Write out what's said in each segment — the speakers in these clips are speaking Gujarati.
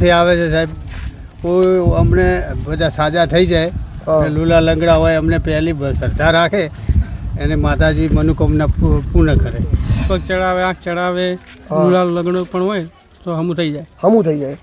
થી આવે છે સાહેબ. કોઈ અમને બધા સાજા થઈ જાય લુલા લૂલા લંગડા હોય અમને પહેલી શ્રદ્ધા રાખે એને માતાજી મનોકામના પૂર્ણ કરે. પગ ચડાવે આંખ ચડાવે લુલા લંગડો પણ હોય તો હમું થઈ જાય. હમું થઈ જાય.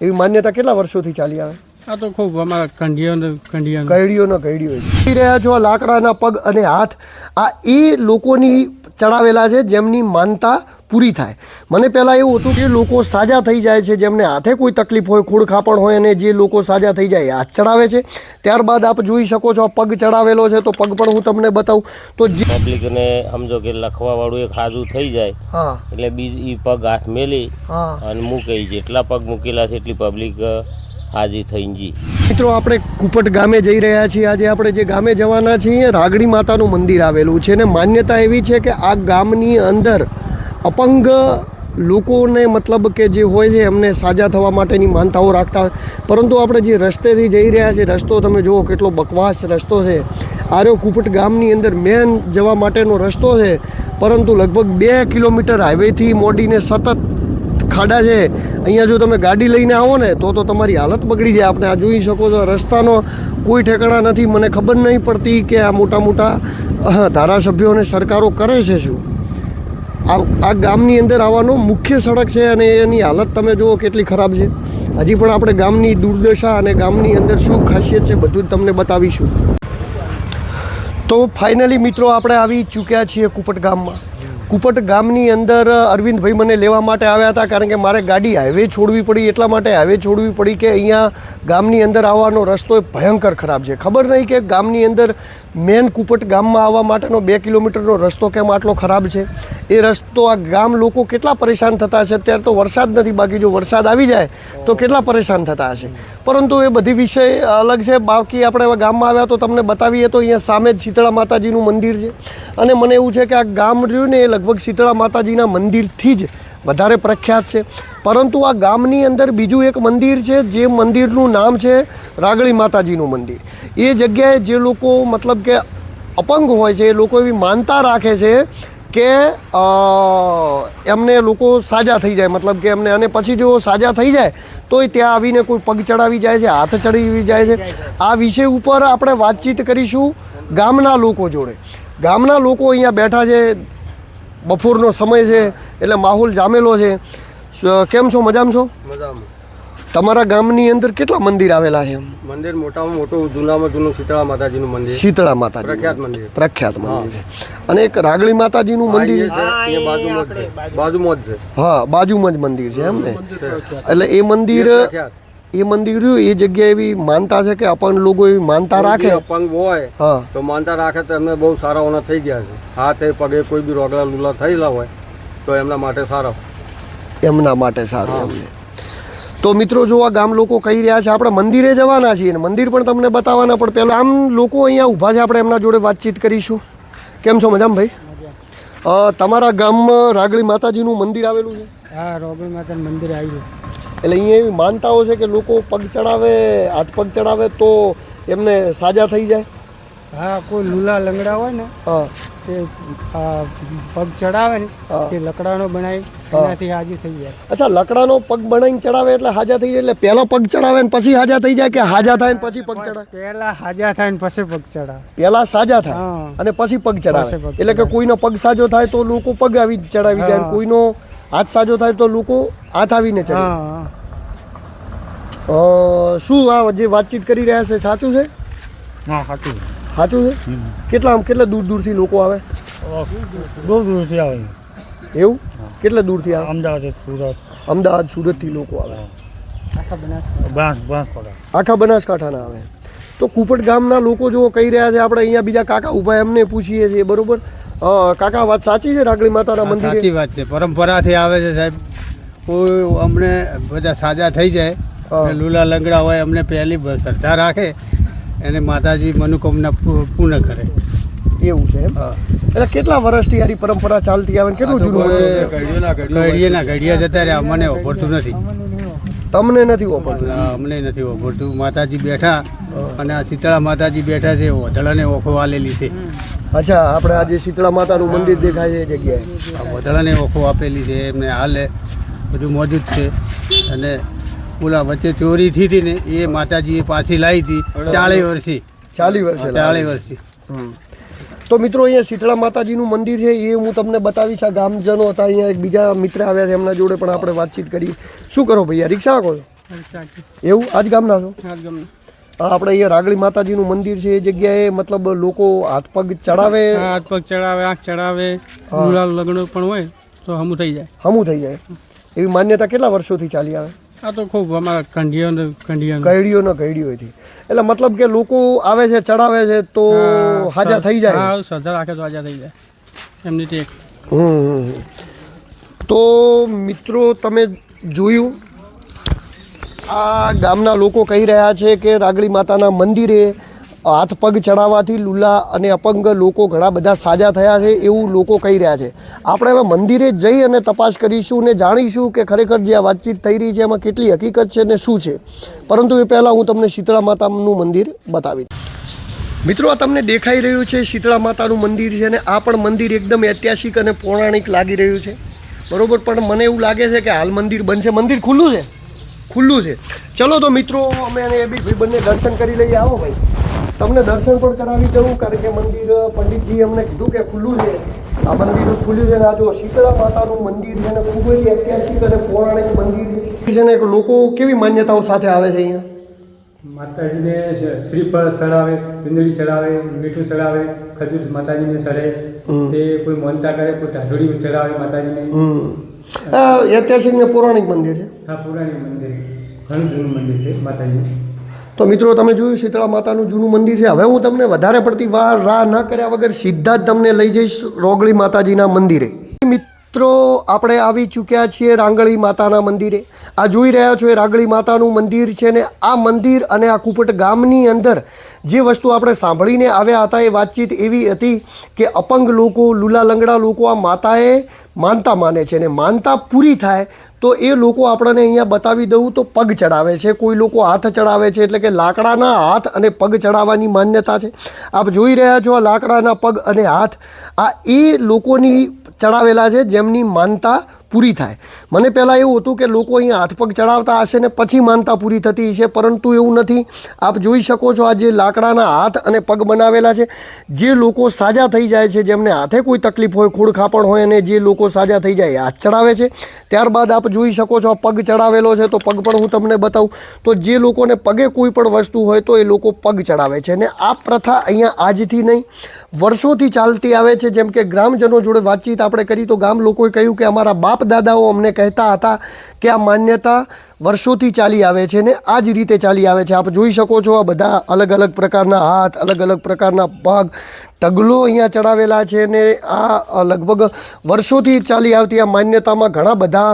એવી માન્યતા કેટલા વર્ષોથી ચાલી આવે? આ તો ખૂબ અમારા કંઢિયો કંઢિયાનો. કઈડીઓનો કઈડીઓ જોઈ રહ્યા છો લાકડાના પગ અને હાથ. આ એ લોકોની ચડાવેલા છે જેમની માનતા પૂરી થાય. મને પહેલાં એવું હતું કે લોકો સાજા થઈ જાય છે જેમને હાથે કોઈ તકલીફ હોય ખોડ ખાપણ હોય અને જે લોકો સાજા થઈ જાય હાથ ચડાવે છે. ત્યારબાદ આપ જોઈ શકો છો પગ ચડાવેલો છે તો પગ પણ હું તમને બતાવું. તો પબ્લિકને સમજો કે લખવાવાળું એક હાજુ થઈ જાય હા. એટલે બીજી પગ હાથ મેલી હા. અને મૂકી જેટલા પગ મૂકેલા છે એટલી પબ્લિક હાજી થઈ જી. મિત્રો આપણે કુપટ ગામે જઈ રહ્યા છીએ. આજે આપણે જે ગામે જવાના છીએ રાગડી માતાનું મંદિર આવેલું છે અને માન્યતા એવી છે કે આ ગામની અંદર અપંગ લોકોને મતલબ કે જે હોય છે, એમને સાજા થવા માટેની માનતાઓ રાખતા હોય. પરંતુ આપણે જે રસ્તેથી જઈ રહ્યા છીએ રસ્તો તમે જુઓ કેટલો બકવાસ રસ્તો છે. આર્યો કુપટ ગામની અંદર મેન જવા માટેનો રસ્તો છે, પરંતુ લગભગ બે કિલોમીટર હાઈવેથી મોડીને સતત ખાડા છે. અહીંયા જો તમે ગાડી લઈને આવો ને, તો તો તમારી હાલત બગડી જાય. આપણે આ જોઈ શકો છો, રસ્તાનો કોઈ ઠેકાણા નથી. મને ખબર નહીં પડતી કે આ મોટા મોટા ધારાસભ્યો અને સરકારો કરે છે શું. આ ગામની અંદર આવવાનો મુખ્ય સડક છે અને એની હાલત તમે જુઓ કેટલી ખરાબ છે. હજી પણ આપણે ગામની દુર્દશા અને ગામની અંદર શું ખાસિયત છે બધું જ તમને બતાવીશું. તો ફાઇનલી મિત્રો આપણે આવી ચૂક્યા છીએ કુપટ ગામમાં. કુપટ ગામની અંદર અરવિંદભાઈ મને લેવા માટે આવ્યા હતા કારણ કે મારે ગાડી હાઈવે છોડવી પડી, એટલા માટે હાઈવે છોડવી પડી કે અહીંયા ગામની અંદર આવવાનો રસ્તો ભયંકર ખરાબ છે. ખબર નહીં કે ગામની અંદર મેન કુપટ ગામમાં આવવા માટેનો બે કિલોમીટરનો રસ્તો કેમ આટલો ખરાબ છે? એ રસ્તો આ ગામ લોકો કેટલા પરેશાન થતા હશે? અત્યારે તો વરસાદ નથી, બાકી જો વરસાદ આવી જાય તો કેટલા પરેશાન થતા હશે? પરંતુ એ બધી વિષય અલગ છે. બાકી આપણે હવે ગામમાં આવ્યા તો તમને બતાવીએ તો અહીંયા સામે જ શીતળા માતાજીનું મંદિર છે. અને મને એવું છે કે આ ગામ રહ્યું ને એ લગભગ શીતળા માતાજીના મંદિરથી જ વધારે પ્રખ્યાત છે. પરંતુ આ ગામની અંદર બીજું એક મંદિર છે, જે મંદિરનું નામ છે રાગળી માતાજીનું મંદિર. એ જગ્યાએ જે લોકો મતલબ કે અપંગ હોય છે, એ લોકો એવી માનતા રાખે છે કે એમને લોકો સાજા થઈ જાય. મતલબ કે એમને, અને પછી જો સાજા થઈ જાય, તોય ત્યાં આવીને કોઈ પગ ચડાવી જાય છે, હાથ ચડાવી જાય છે. આ વિષય ઉપર આપણે વાતચીત કરીશું ગામના લોકો જોડે. ગામના લોકો અહીંયા બેઠા છે બપોરનો સમય છે એટલે માહોલ જામેલો છે. કેમ છો? મજામાં છો? મજામાં. તમારા ગામની અંદર કેટલા મંદિર આવેલા છે? મંદિર મોટામાં મોટું જૂનામાં જૂનું શીતળા માતાજીનું મંદિર. શીતળા માતાજી પ્રખ્યાત મંદિર. પ્રખ્યાત મંદિર છે. અને એક રાગળી માતાજીનું મંદિર છે? બાજુમાં જ છે. બાજુમાં જ છે. હા બાજુમાં જ મંદિર છે એમ ને? એટલે એ મંદિર એ મંદિર રહ્યું એ જગ્યાએ એવી માનતા છે કે અપંગ લોકો એવી માનતા રાખે? અપંગ હોય હા. તો માનતા રાખે તો એમને બહુ સારા ઓના થઈ ગયા છે. હાથે પગે કોઈ બી રોગલા લુલા થયેલા હોય તો એમના માટે સારા એમના માટે સારું એમને. તો મિત્રો જો આ ગામ લોકો કહી રહ્યા છે આપણે મંદિરે જવાના છીએ ને મંદિર પણ તમને બતાવવાના પણ પહેલાં આમ લોકો અહીંયા ઊભા છે આપણે એમના જોડે વાતચીત કરીશું. કેમ છો મજામાં ભાઈ? તમારા ગામમાં રાગળી માતાજીનું મંદિર આવેલું છે? હા રોબી માતાનું મંદિર આવ્યું એટલે અહીંયા એવી માનતાઓ છે કે લોકો પગ ચડાવે હાથ પગ ચડાવે તો એમને સાજા થઈ જાય. હા કોઈ લૂલા લંગડા હોય ને હા. તે પગ ચડાવે ને તે લકડાનો બનાવી. એનાથી હાજી થઈ જાય. અચ્છા લકડાનો પગ બનાવીને ચડાવે એટલે હાજા થઈ જાય? એટલે પહેલો પગ ચડાવે ને પછી હાજા થઈ જાય કે હાજા થાય ને પછી પગ ચડાવે? પહેલા હાજા થાય ને પછી પગ ચડાવે. પહેલા સાજા થાય અને પછી પગ ચડાવે. એટલે કે કોઈનો પગ સાજો થાય તો લોકો પગ આવી ચડાવી જાય. કોઈનો હાથ સાજો થાય તો લોકો હાથ આવીને ચડે. અ, શું આ જે વાતચીત કરી રહ્યા છે સાચું છે? હા સાચું સાચું છે? કેટલા આમ કેટલા દૂર દૂરથી લોકો આવે? દૂર દૂરથી આવે. એવું? કેટલા દૂરથી આવે? અમદાવાદ સુરત. અમદાવાદ સુરતથી લોકો આવે. આખા બનાસકાંઠાના આવે. તો કુપટ ગામના લોકો જો કહી રહ્યા છે આપણે અહીંયા બીજા કાકા ઊભા એમને પૂછીએ છીએ બરોબર? કાકા વાત સાચી છે રાગડી માતાના મંદિર? સાચી વાત છે. પરંપરાથી આવે છે સાહેબ. કોઈ અમને બધા સાજા થઈ જાય લુલા લૂલા લંગડા હોય અમને પહેલી શ્રદ્ધા રાખે એને માતાજી મનોકામના પૂર્ણ કરે. એવું છે. એટલે કેટલા વર્ષથી આરી પરંપરા ચાલતી આવે કેટલું જૂનું મંદિર છે? ઘડીઓના ઘડીએ ઘડિયા જતા રહ્યા અમને ઓભરતું નથી. તમને નથી ઓપડતું અમને નથી ઓભરતું. માતાજી બેઠા અને આ શીતળા માતાજી બેઠા છે વધળાને ઓખો લેલી છે. અચ્છા આપણે આજે શીતળા માતાનું મંદિર દેખાય છે એ જગ્યાએ. આ વધળાને ઓખો આપેલી છે એમને હાલે બધું મોજૂદ છે. અને ઓલા વચ્ચે ચોરી થઈ હતી ને એ માતાજીએ પાછી લાવી હતી ચાળીસ વર્ષથી ચાલી વર્ષે ચાળીસ વર્ષથી તો મિત્રો અહીંયા શીતળા માતાજીનું મંદિર છે એ હું તમને બતાવીશ. આ ગામજનો હતા અહીંયા એક બીજા મિત્ર આવ્યા છે એમના જોડે પણ આપણે વાતચીત કરી. શું કરો ભૈયા રિક્ષા છો એવું? આજ ગામના છો? હા, આપણે અહીંયા રાગડી માતાજીનું મંદિર છે એ જગ્યાએ મતલબ લોકો હાથ પગ ચડાવે? હાથ પગ ચડાવે આંખ ચડાવે ગુલાલ લગ્ન પણ હોય તો હમું થઈ જાય. હમું થઈ જાય. એવી માન્યતા કેટલા વર્ષોથી ચાલી આવે? આ તો ખૂબ અમારા કંઢિયો ને કંઢિયો ગયડીઓ ન ગયડીઓથી એટલે મતલબ કે લોકો આવે છે ચડાવે છે તો હાજર થઈ જાય. હા શ્રદ્ધા રાખે તો હાજર થઈ જાય. એમની ટેક. હમ. તો મિત્રો તમે જોયું આ ગામના લોકો કહી રહ્યા છે કે રાગડી માતાના મંદિરે હાથ પગ ચડાવવાથી લુલા અને અપંગ લોકો ઘણા બધા સાજા થયા છે એવું લોકો કહી રહ્યા છે. આપણે હવે મંદિરે જઈ અને તપાસ કરીશું ને જાણીશું કે ખરેખર જે આ વાતચીત થઈ રહી છે એમાં કેટલી હકીકત છે ને શું છે. પરંતુ એ પહેલાં હું તમને શીતળા માતાનું મંદિર બતાવી મિત્રો, આ તમને દેખાઈ રહ્યું છે શીતળા માતાનું મંદિર છે અને આ પણ મંદિર એકદમ ઐતિહાસિક અને પૌરાણિક લાગી રહ્યું છે. બરોબર, પણ મને એવું લાગે છે કે હાલ મંદિર બનશે. મંદિર ખુલ્લું છે? ખુલ્લું છે. ચલો તો મિત્રો અમે અને એ બી ભાઈ બંને દર્શન કરી લઈએ. આવો ભાઈ. તમને દર્શન પણ કરાવી દઉં કારણ કે મંદિર પંડિતજી અમને કીધું કે ખુલ્લું છે. આ મંદિર ખુલ્લું છે અને આ જો શીતળા માતાનું મંદિર છે અને ખૂબ જ ઐતિહાસિક અને પૌરાણિક મંદિર છે. ને લોકો કેવી માન્યતાઓ સાથે આવે છે અહીંયા? માતાજીને શ્રીફળ ચડાવે પિંદડી ચડાવે મીઠું ચડાવે ખજૂર માતાજીને ચડે. તે કોઈ માનતા કરે કોઈ ઢાઢોળી ચડાવે માતાજીને. આ ઐતિહાસિક ને પૌરાણિક મંદિર છે. આ પુરાણી મંદિર. ઘણું જૂનું મંદિર છે માતાજી તો મિત્રો તમે જોયું શીતળા માતાનું જૂનું મંદિર છે? હવે હું તમને વધારે પડતી વાર રાહ ન કર્યા વગર સીધા જ તમને લઈ જઈશ રોગળી માતાજીના મંદિરે. મિત્રો, આપણે આવી ચૂક્યા છીએ રાંગળી માતાના મંદિરે. આ જોઈ રહ્યા છો એ રાંગળી માતાનું મંદિર છે ને આ મંદિર અને આ કુપટ ગામની અંદર જે વસ્તુ આપણે સાંભળીને આવ્યા હતા એ વાતચીત એવી હતી કે અપંગ લોકો, લુલા લંગડા લોકો આ માતાએ માનતા માને છે ને માનતા પૂરી થાય તો એ લોકો આપણને અહીંયા બતાવી દઉં તો પગ ચડાવે છે, કોઈ લોકો હાથ ચડાવે છે એટલે કે લાકડાના હાથ અને પગ ચડાવવાની માન્યતા છે. આપ જોઈ રહ્યા છો આ લાકડાના પગ અને હાથ. આ એ લોકોની ચડાવેલા છે જેમની માનતા પૂરી થાય. મને પહેલાં એવું હતું કે લોકો અહીંયા હાથ પગ ચડાવતા હશે ને પછી માનતા પૂરી થતી છે પરંતુ એવું નથી. આપ જોઈ શકો છો આ જે લાકડાના હાથ અને પગ બનાવેલા છે, જે લોકો સાજા થઈ જાય છે, જેમને હાથે કોઈ તકલીફ હોય, ખોડખાપણ હોય અને જે લોકો સાજા થઈ જાય હાથ ચડાવે છે. ત્યારબાદ આપ જોઈ શકો છો પગ ચડાવેલો છે, તો પગ પણ હું તમને બતાવું. તો જે લોકોને પગે કોઈ પણ વસ્તુ હોય તો એ લોકો પગ ચડાવે છે. અને આ પ્રથા અહીંયા આજથી નહીં, વર્ષોથી ચાલતી આવે છે. જેમ કે ગ્રામજનો જોડે વાતચીત આપણે કરી, તો ગામ લોકોએ કહ્યું કે અમારા બાપ દાદાઓ અમને કહેતા હતા કે આ માન્યતા વર્ષોથી ચાલી આવે છે ને આ જ રીતે ચાલી આવે છે. આપ જોઈ શકો છો આ બધા અલગ અલગ પ્રકારના હાથ અલગ અલગ પ્રકારના પગ ટગલો અહીંયા ચડાવેલા છે ને આ લગભગ વર્ષોથી ચાલી આવતી આ માન્યતામાં ઘણા બધા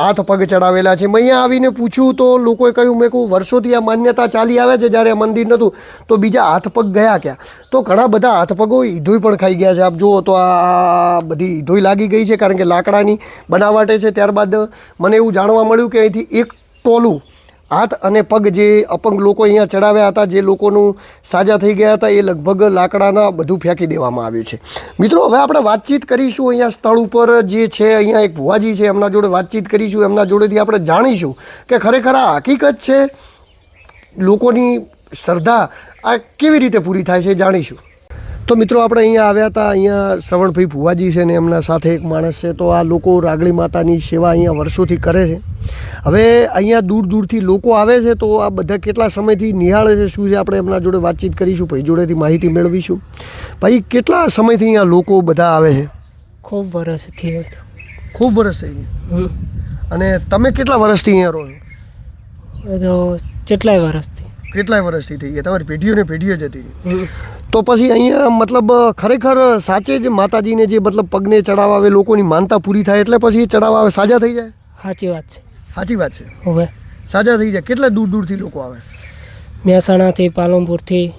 હાથ પગ ચડાવેલા છે. મેં અહીંયા આવીને પૂછ્યું તો લોકોએ કહ્યું, મેં કહું વર્ષોથી આ માન્યતા ચાલી આવે છે જ્યારે મંદિર નહોતું તો બીજા હાથ પગ ગયા ક્યાં? તો ઘણા બધા હાથ પગો ઈધોઈ પણ ખાઈ ગયા છે. આપ જુઓ તો આ બધી ઈધોઈ લાગી ગઈ છે કારણ કે લાકડાની બનાવટે છે. ત્યારબાદ મને એવું જાણવા મળ્યું કે અહીંથી એક ટોલું હાથ અને પગ જે અપંગ લોકો અહીંયા ચડાવ્યા હતા, જે લોકોનું સાજા થઈ ગયા હતા, એ લગભગ લાકડાના બધું ફેંકી દેવામાં આવ્યું છે. મિત્રો, હવે આપણે વાતચીત કરીશું અહીંયા સ્થળ ઉપર જે છે, અહીંયા એક ભુવાજી છે, એમના જોડે વાતચીત કરીશું, એમના જોડેથી આપણે જાણીશું કે ખરેખર આ હકીકત છે, લોકોની શ્રદ્ધા આ કેવી રીતે પૂરી થાય છે જાણીશું. તો મિત્રો આપણે અહીંયા આવ્યા હતા અહીંયા શ્રવણભાઈ ભુવાજી છે ને એમના સાથે એક માણસ છે તો આ લોકો રાગડી માતાની સેવા અહીંયા વર્ષોથી કરે છે. હવે અહીંયા દૂર દૂરથી લોકો આવે છે તો આ બધા કેટલા સમયથી નિહાળે છે શું છે આપણે એમના જોડે વાતચીત કરીશું ભાઈ જોડેથી માહિતી મેળવીશું. ભાઈ કેટલા સમયથી અહીંયા લોકો બધા આવે છે? ખૂબ વર્ષથી ખૂબ વર્ષ થઈ ગયા? અને તમે કેટલા વર્ષથી અહીંયા રહો છો? કેટલાય વર્ષથી કેટલાય વર્ષથી થઈ ગયા? તમારી પેઢીઓ ને પેઢીઓ જતી હતી. તો પછી અહીંયા મતલબ ખરેખર સાચે જ માતાજીને જે મતલબ પગને ચડાવવા આવે લોકોની માનતા પૂરી થાય એટલે પછી ચડાવવા આવે સાજા થઈ જાય? સાચી વાત છે. સાચી વાત છે? હવે. સાજા થઈ જાય. કેટલા દૂર દૂરથી લોકો આવે? મહેસાણાથી પાલનપુરથી.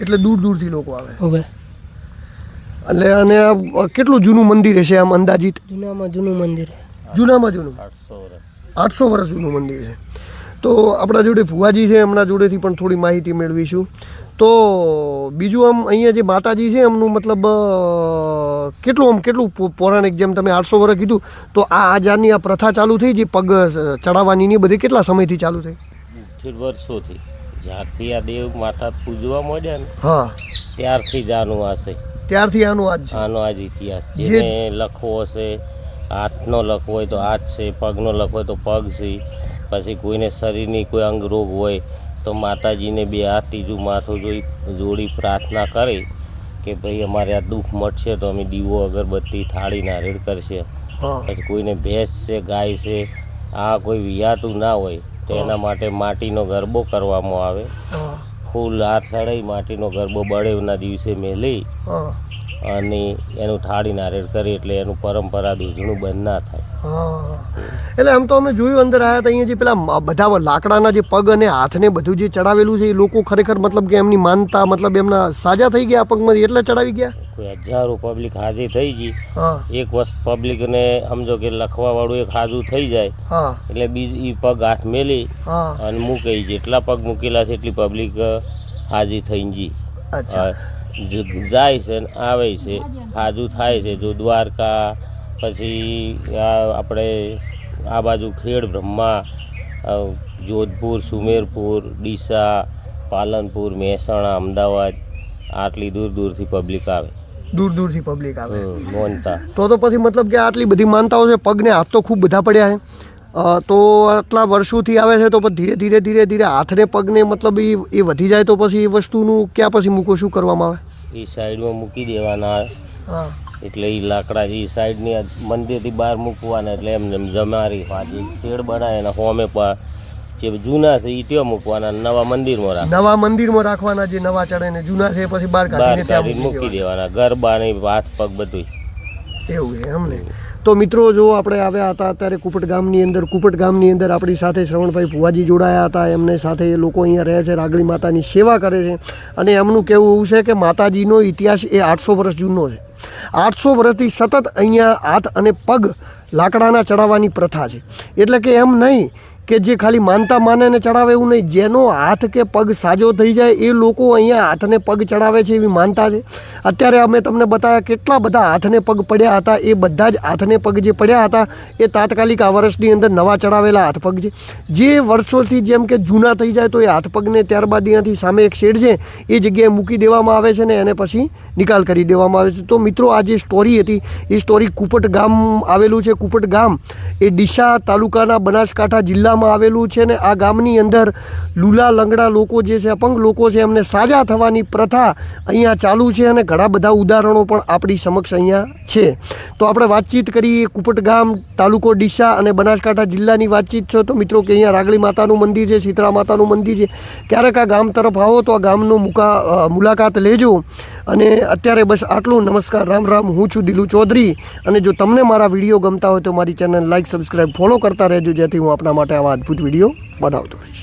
એટલે દૂર દૂરથી લોકો આવે? હવે. એટલે અને આ કેટલું જૂનું મંદિર હશે આમ અંદાજિત? જૂનામાં જૂનું મંદિર જૂનામાં જૂનું? આઠસો વર્ષ. આઠસો વર્ષ જૂનું મંદિર છે. તો આપણા જોડે ભુવાજી છે એમના જોડેથી પણ થોડી માહિતી મેળવીશું. તો બીજું આમ અહીંયા જે માતાજી છે એમનું મતલબ કેટલું આમ કેટલું પૌરાણિક જેમ તમે આઠસો વર્ષ કીધું તો આ આજારની આ પ્રથા ચાલુ થઈ જે પગ ચડાવવાની ને બધી કેટલા સમયથી ચાલુ થઈ? વર્ષોથી. જ્યારથી આ દેવ માતા પૂજવા મળ્યા ને હા. ત્યારથી જ આનું હશે ત્યારથી આનું આજ છે? આનો આજ ઇતિહાસ. જે- જેને લખવો હશે હાથનો લખવો હોય તો હાથ છે પગનો લખવો હોય તો પગ છે. પછી કોઈને શરીરની કોઈ અંગ રોગ હોય તો માતાજીને બે હાથ ત્રીજું માથું જોઈ જોડી પ્રાર્થના કરે કે ભાઈ અમારે આ દુઃખ મટશે તો અમે દીવો અગરબત્તી થાળી નારેળ કરશે. પછી કોઈને ભેંસ છે ગાય છે આ કોઈ વિયાતું ના હોય તો એના માટે માટીનો ગરબો કરવામાં આવે. ફૂલ હાર ચડાઈ માટીનો ગરબો બળેવના દિવસે મેલી. અને એનું થાળી નારેડ કરી એટલે એનું પરંપરા દૂધનું બંધ ના થાય. એટલે આમ તો અમે જોયું અંદર આવ્યા હતા અહીંયા જે પેલા બધા લાકડાના જે પગ અને હાથને બધું જે ચડાવેલું છે એ લોકો ખરેખર મતલબ કે એમની માનતા મતલબ એમના સાજા થઈ ગયા પગમાંથી એટલે ચડાવી ગયા? કોઈ હજારો પબ્લિક હાજર થઈ ગઈ. એક વસ્ત પબ્લિકને સમજો કે લખવા વાળું એક હાજુ થઈ જાય. એટલે બીજી પગ હાથ મેલી અને મૂકે જેટલા પગ મૂકેલા છે એટલી પબ્લિક હાજી થઈ ગઈ. અચ્છા. જ- જાય છે ને આવે છે હાજુ થાય છે જો દ્વારકા પછી આ આપણે આ બાજુ ખેડ બ્રહ્મા જોધપુર સુમેરપુર ડીસા પાલનપુર મહેસાણા અમદાવાદ આટલી દૂર દૂરથી પબ્લિક આવે. દૂર દૂરથી પબ્લિક આવે. માનતા. તો તો પછી મતલબ કે આટલી બધી માનતાઓ છે પગને હાથ તો ખૂબ બધા પડ્યા છે. તો આટલા વર્ષોથી આવે છે તો પછી ધીરે ધીરે ધીરે ધીરે હાથને પગને મતલબ એ એ વધી જાય તો પછી એ વસ્તુનું ક્યાં પછી મૂકો શું કરવામાં આવે? એ સાઈડમાં મૂકી દેવાના હા. એટલે એ લાકડા એ સાઈડની મંદિરથી બહાર મૂકવાના એટલે એમને એમ જમારી પાછી શેડ બનાવે એના હોમે પણ જે જૂના છે એ ત્યાં મૂકવાના નવા મંદિરમાં રાખવા નવા મંદિરમાં રાખવાના જે નવા ચડે ને જૂના છે પછી બહાર કાઢીને ત્યાં મૂકી દેવાના. ગરબા ને હાથ પગ બધું એવું છે એમને તો મિત્રો, જો આપણે આવ્યા હતા અત્યારે કુપટ ગામની અંદર, કુપટ ગામની અંદર આપણી સાથે શ્રવણભાઈ ભુવાજી જોડાયા હતા. એમને સાથે એ લોકો અહીંયા રહે છે, રાગડી માતાની સેવા કરે છે. અને એમનું કહેવું એવું છે કે માતાજીનો ઇતિહાસ એ આઠસો વર્ષ જૂનો છે. આઠસો વર્ષથી સતત અહીંયા હાથ અને પગ લાકડાના ચડાવવાની પ્રથા છે. એટલે કે એમ નહીં કે જે ખાલી માનતા માને ને ચડાવે એવું નહીં. જેનો હાથ કે પગ સાજો થઈ જાય, એ લોકો અહીંયા હાથને પગ ચડાવે છે એવી માનતા છે. અત્યારે અમે તમને બતાવ્યા કેટલા બધા હાથને પગ પડ્યા હતા. એ બધા જ હાથને પગ જે પડ્યા હતા, એ તાત્કાલિક આ વર્ષની અંદર નવા ચડાવેલા હાથ પગ છે. જે વર્ષોથી જેમ કે જૂના થઈ જાય તો એ હાથ પગને ત્યારબાદ અહીંયાથી સામે એક શેડ છે, એ જગ્યાએ મૂકી દેવામાં આવે છે ને એને પછી નિકાલ કરી દેવામાં આવે છે. તો મિત્રો, આ જે સ્ટોરી હતી, એ સ્ટોરી કુપટ ગામ આવેલું છે. કુપટ ગામ એ ડીસા તાલુકાના બનાસકાંઠા જિલ્લામાં આવેલું છે ને આ ગામની અંદર લૂલા લંગડા લોકો જે છે, અપંગ લોકો છે, એમને સાજા થવાની પ્રથા અહીંયા ચાલુ છે અને ઘણા બધા ઉદાહરણો પણ આપણી સમક્ષ અહીંયા છે. તો આપણે વાતચીત કરીએ કુપટ ગામ તાલુકો ડીસા અને બનાસકાંઠા જિલ્લાની વાતચીત છે. તો મિત્રો કે અહીંયા રાગળી માતાનું મંદિર છે, શીતળા માતાનું મંદિર છે. ક્યારેક આ ગામ તરફ આવો તો આ ગામનો મુકા મુલાકાત લેજો. અને અત્યારે બસ આટલું. નમસ્કાર. રામ રામ. હું છું દિલુ ચૌધરી. અને જો તમને મારા વીડિયો ગમતા હોય તો મારી ચેનલ લાઈક, સબસ્ક્રાઈબ, ફોલો કરતા રહેજો. જેથી હું આપણા માટે આવા અદ્ભુત વીડિયો બનાવતો રહીશ.